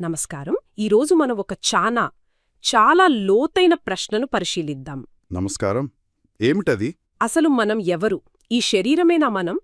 నమస్కారం. ఈరోజు మనం ఒక చానా చాలా లోతైన ప్రశ్నను పరిశీలిద్దాం. నమస్కారం. ఏమిటది? అసలు మనం ఎవరు? ఈ శరీరమేనా మనం?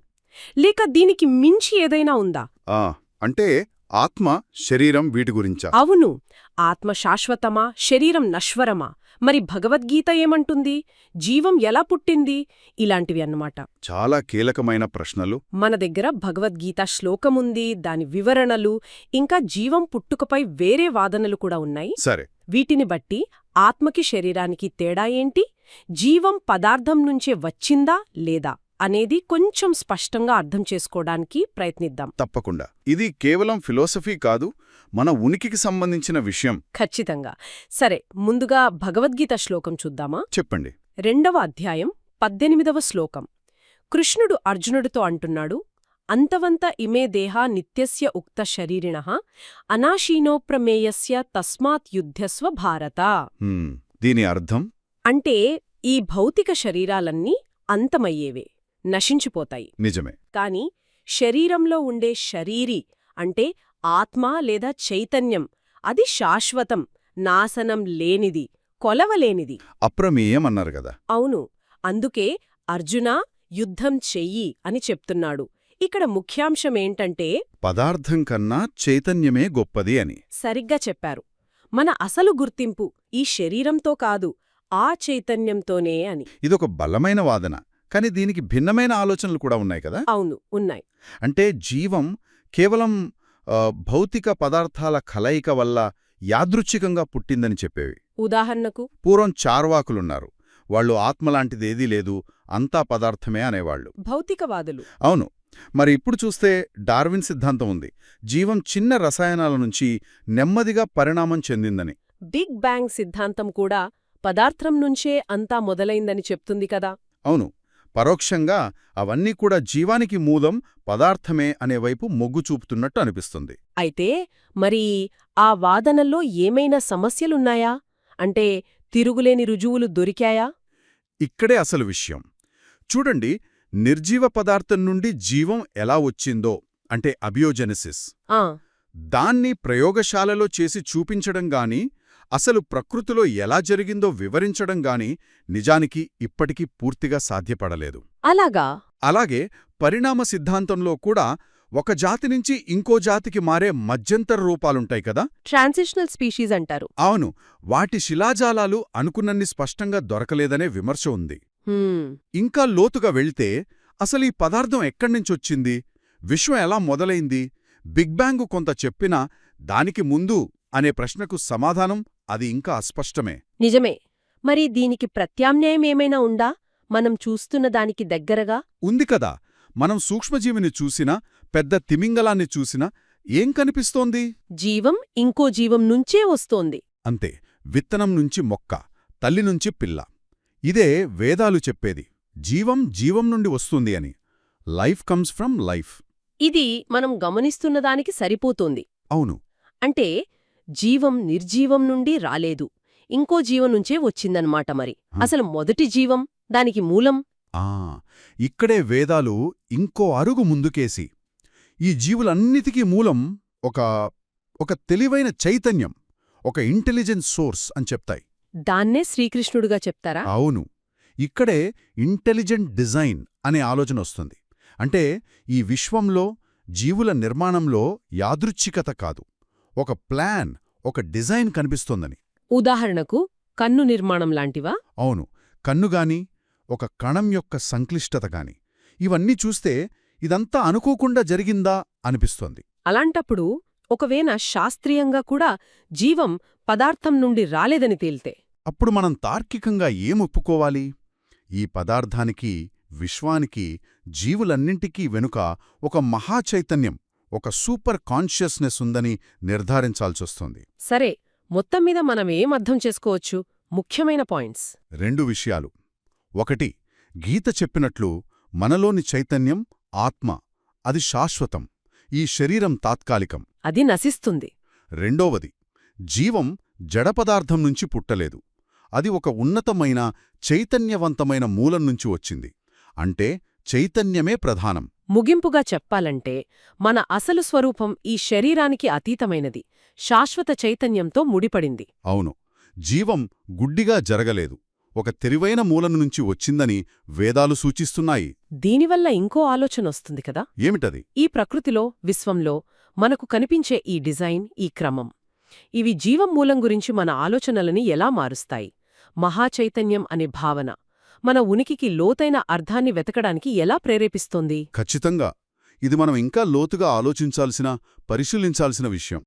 లేక దీనికి మించి ఏదైనా ఉందా? ఆ అంటే ఆత్మ శరీరం వీటి గురించా. అవును. ఆత్మ శాశ్వతమా శరీరం నశ్వరమా? మరి భగవద్గీత ఏమంటుంది? జీవం ఎలా పుట్టింది? ఇలాంటివి అన్నమాట. చాలా కీలకమైన ప్రశ్నలు. మన దగ్గర భగవద్గీత శ్లోకముంది దాని వివరణలు ఇంకా జీవం పుట్టుకపై వేరే వాదనలు కూడా ఉన్నాయి. సరే. వీటిని బట్టి ఆత్మకి శరీరానికి తేడా ఏంటి? జీవం పదార్థం నుంచే వచ్చిందా లేదా? అనేది కొంచెం స్పష్టంగా అర్థం చేసుకోవడానికి ప్రయత్నిద్దాం. తప్పకుండా. ఇది కేవలం ఫిలాసఫీ కాదు మన ఉనికికి సంబంధించిన విషయం. ఖచ్చితంగా. సరే ముందుగా భగవద్గీత శ్లోకం చూద్దామా? చెప్పండి. రెండవ అధ్యాయం పద్దెనిమిదవ శ్లోకం. కృష్ణుడు అర్జునుడితో అంటున్నాడు అంతవంత ఇమే దేహా నిత్యస్య ఉక్త శరీరిణ అనాశీనోప్రమేయస్య తస్మాత్ యుద్ధస్వ భారత. దీని అర్థం? అంటే ఈ భౌతిక శరీరాలన్నీ అంతమయ్యేవే. నశించిపోతాయి. నిజమే. కాని శరీరంలో ఉండే శరీరి అంటే ఆత్మ లేదా చైతన్యం అది శాశ్వతం నాశనం లేనిది కొలవలేనిది. అప్రమేయం అన్నారు కదా. అవును. అందుకే అర్జునా యుద్ధం చెయ్యి అని చెప్తున్నాడు. ఇక్కడ ముఖ్యాంశమేంటంటే పదార్థం కన్నా చైతన్యమే గొప్పది అని. సరిగ్గా చెప్పారు. మన అసలు గుర్తింపు ఈ శరీరంతో కాదు ఆ చైతన్యంతోనే అని. ఇదొక బలమైన వాదన. కాని దీనికి భిన్నమైన ఆలోచనలు కూడా ఉన్నాయి కదా? అవును ఉన్నాయి. అంటే జీవం కేవలం భౌతిక పదార్థాల కలయిక వల్ల యాదృచ్ఛికంగా పుట్టిందని చెప్పేవి. ఉదాహరణకు? పూర్వం చార్వాకులున్నారు. వాళ్ళు ఆత్మలాంటిదేదీ లేదు అంతా పదార్థమే అనేవాళ్ళు భౌతికవాదులు. అవును. మరి ఇప్పుడు చూస్తే డార్విన్ సిద్ధాంతం ఉంది. జీవం చిన్న రసాయనాల నుంచి నెమ్మదిగా పరిణామం చెందిందని. బిగ్ బ్యాంగ్ సిద్ధాంతం కూడా పదార్థం నుంచే అంతా మొదలైందని చెప్తుంది కదా? అవును. పరోక్షంగా అవన్నీ కూడా జీవానికి మూలం పదార్థమే అనే వైపు మొగ్గు చూపుతున్నట్టు అనిపిస్తుంది. అయితే మరి ఆ వాదనల్లో ఏమైనా సమస్యలున్నాయా? అంటే తిరుగులేని రుజువులు దొరికాయా? ఇక్కడే అసలు విషయం. చూడండి నిర్జీవ పదార్థం నుండి జీవం ఎలా వచ్చిందో అంటే అబియోజెనసిస్. ఆ. దాన్ని ప్రయోగశాలలో చేసి చూపించడం గాని అసలు ప్రకృతిలో ఎలా జరిగిందో వివరించడం గాని నిజానికి ఇప్పటికీ పూర్తిగా సాధ్యపడలేదు. అలాగా? అలాగే పరిణామ సిద్ధాంతంలో కూడా ఒక జాతి నుంచి ఇంకో జాతికి మారే మధ్యంతర రూపాలుంటాయి కదా? ట్రాన్సిషనల్ స్పీషీస్ అంటారు. అవును. వాటి శిలాజాలాలు అనుకున్నన్ని స్పష్టంగా దొరకలేదనే విమర్శ ఉంది. ఇంకా లోతుగా వెళ్తే అసలు ఈ పదార్థం ఎక్కడ్నించొచ్చింది విశ్వం ఎలా మొదలైంది? బిగ్ బ్యాంగు కొంత చెప్పినా దానికి ముందు అనే ప్రశ్నకు సమాధానం అది ఇంకా అస్పష్టమే. నిజమే. మరి దీనికి ప్రత్యామ్నాయం ఏమైనా ఉందా? మనం చూస్తున్న దానికి దగ్గరగా? ఉంది కదా. మనం సూక్ష్మజీవిని చూసినా పెద్ద తిమింగలాన్ని చూసినా ఏం కనిపిస్తోంది? జీవం ఇంకో జీవం నుంచే వస్తోంది. అంతే. విత్తనం నుంచి మొక్క తల్లి నుంచి పిల్ల. ఇదే వేదాలు చెప్పేది. జీవం జీవం నుండి వస్తుంది అని. Life comes from life. ఇది మనం గమనిస్తున్న దానికి సరిపోతోంది. అవును. అంటే జీవం నిర్జీవం నుండి రాలేదు. ఇంకో జీవం నుంచే వచ్చిందన్నమాట మరి. అసలు మొదటి జీవం దానికి మూలం? ఆ ఇక్కడే వేదాలు ఇంకో అరుగు ముందుకేసి ఈ జీవులన్నిటికీ మూలం ఒక ఒక తెలివైన చైతన్యం ఒక ఇంటెలిజెన్స్ సోర్స్ అని చెప్తాయి. దాన్నే శ్రీకృష్ణుడుగా చెప్తారా? అవును. ఇక్కడే ఇంటెలిజెంట్ డిజైన్ అనే ఆలోచన వస్తుంది. అంటే ఈ విశ్వంలో జీవుల నిర్మాణంలో యాదృచ్ఛికత కాదు. ఒక ప్లాన్ ఒక డిజైన్ కనిపిస్తోందని. ఉదాహరణకు కన్ను నిర్మాణం లాంటివా? అవును. కన్నుగాని ఒక కణం యొక్క సంక్లిష్టత గాని ఇవన్నీ చూస్తే ఇదంతా అనుకోకుండా జరిగిందా అనిపిస్తోంది. అలాంటప్పుడు ఒకవేళ శాస్త్రీయంగా కూడా జీవం పదార్థం నుండి రాలేదని తేల్తే? అప్పుడు మనం తార్కికంగా ఏం ఒప్పుకోవాలి? ఈ పదార్థానికి విశ్వానికి జీవులన్నింటికీ వెనుక ఒక మహాచైతన్యం ఒక సూపర్ కాన్షియస్నెస్ ఉందని నిర్ధారించాల్సొస్తోంది. సరే మొత్తం మీద మనం ఏం అర్థం చేసుకోవచ్చు? ముఖ్యమైన పాయింట్స్. రెండు విషయాలు. ఒకటి గీత చెప్పినట్లు మనలోని చైతన్యం ఆత్మ అది శాశ్వతం ఈ శరీరం తాత్కాలికం. అది నశిస్తుంది. రెండోవది జీవం జడపదార్థం నుంచి పుట్టలేదు. అది ఒక ఉన్నతమైన చైతన్యవంతమైన మూలం నుంచి వచ్చింది. అంటే చైతన్యమే ప్రధానం. ముగింపుగా చెప్పాలంటే మన అసలు స్వరూపం ఈ శరీరానికి అతీతమైనది. శాశ్వత చైతన్యంతో ముడిపడింది. అవును. జీవం గుడ్డిగా జరగలేదు. ఒక తెలివైన మూలం నుంచి వచ్చిందని వేదాలు సూచిస్తున్నాయి. దీనివల్ల ఇంకో ఆలోచనొస్తుంది కదా? ఏమిటది? ఈ ప్రకృతిలో విశ్వంలో మనకు కనిపించే ఈ డిజైన్ ఈ క్రమం. ఇవి జీవం మూలం గురించి మన ఆలోచనలని ఎలా మారుస్తాయి? మహాచైతన్యం అనే భావన. మన ఉనికికి లోతైన అర్థాన్ని వెతకడానికి ఎలా ప్రేరేపిస్తోంది? ఖచ్చితంగా. ఇది మనం ఇంకా లోతుగా ఆలోచించాల్సిన పరిశీలించాల్సిన విషయం.